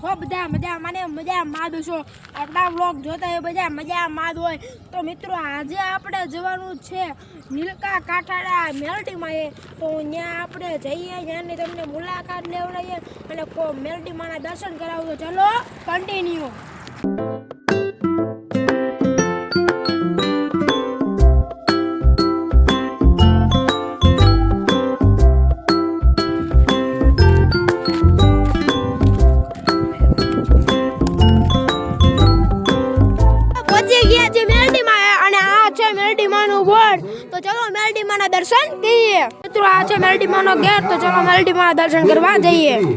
બધા મજા મને મજા માદ છો? આપણા વ્લોગ જોતા એ બધા મજા માદ હોય. તો મિત્રો, આજે આપણે જવાનું છે નીલકા કાંઠાડા મેલડીમાં એ. તો ત્યાં આપણે જઈએ, ત્યાંની તમને મુલાકાત લેવડાવીએ અને મેલડીમાંના દર્શન કરાવું. તો ચલો કન્ટિન્યુ આ છે મેલડીમાંનું બોર્ડ તો ચલો મેલડીમાંના દર્શન કરીએ. મિત્રો, આ છે મેલડીમાંનો ગેટ તો ચલો મેલડીમાંના દર્શન કરવા જઈએ.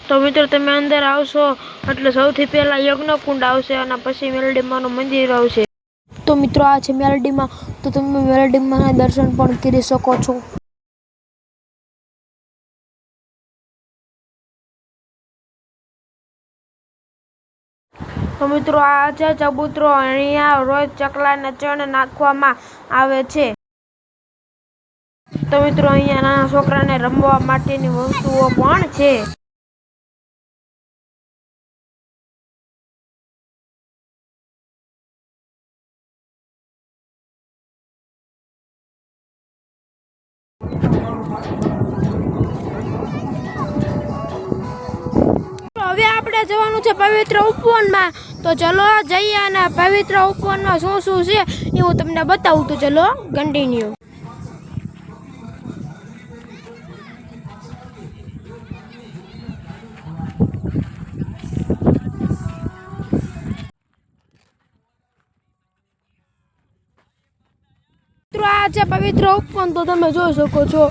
તો મિત્રો, તમે અંદર આવશો, એટલે સૌથી પહેલા યજ્ઞકુંડ આવશે અને પછી મેલડીમાંનું મંદિર આવશે. તો મિત્રો, આ છે મેલડીમાં. તો તમે મેલડીમાંના દર્શન પણ કરી શકો છો. તો મિત્રો, આ છે ચબૂતરો અહીંયા રોજ ચકલાને ચણ નાખવામાં આવે છે. તો મિત્રો, અહીંયા નાના છોકરાને રમવા માટેની વસ્તુઓ પણ છે. હવે આપણે જવાનું છે પવિત્ર ઉપવનમાં. તો ચલો જઈએ અને પવિત્ર ઉપવનમાં શું શું છે એ હું તમને બતાવું. તો ચલો કન્ટિન્યુ આ છે પવિત્ર ઉપવન. તો તમે જોઈ શકો છો.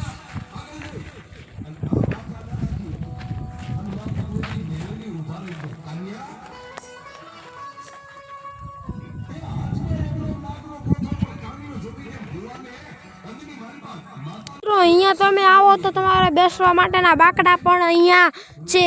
અહીંયા તમે આવો તો તમારે બેસવા માટેના બાકડા પણ અહીંયા છે.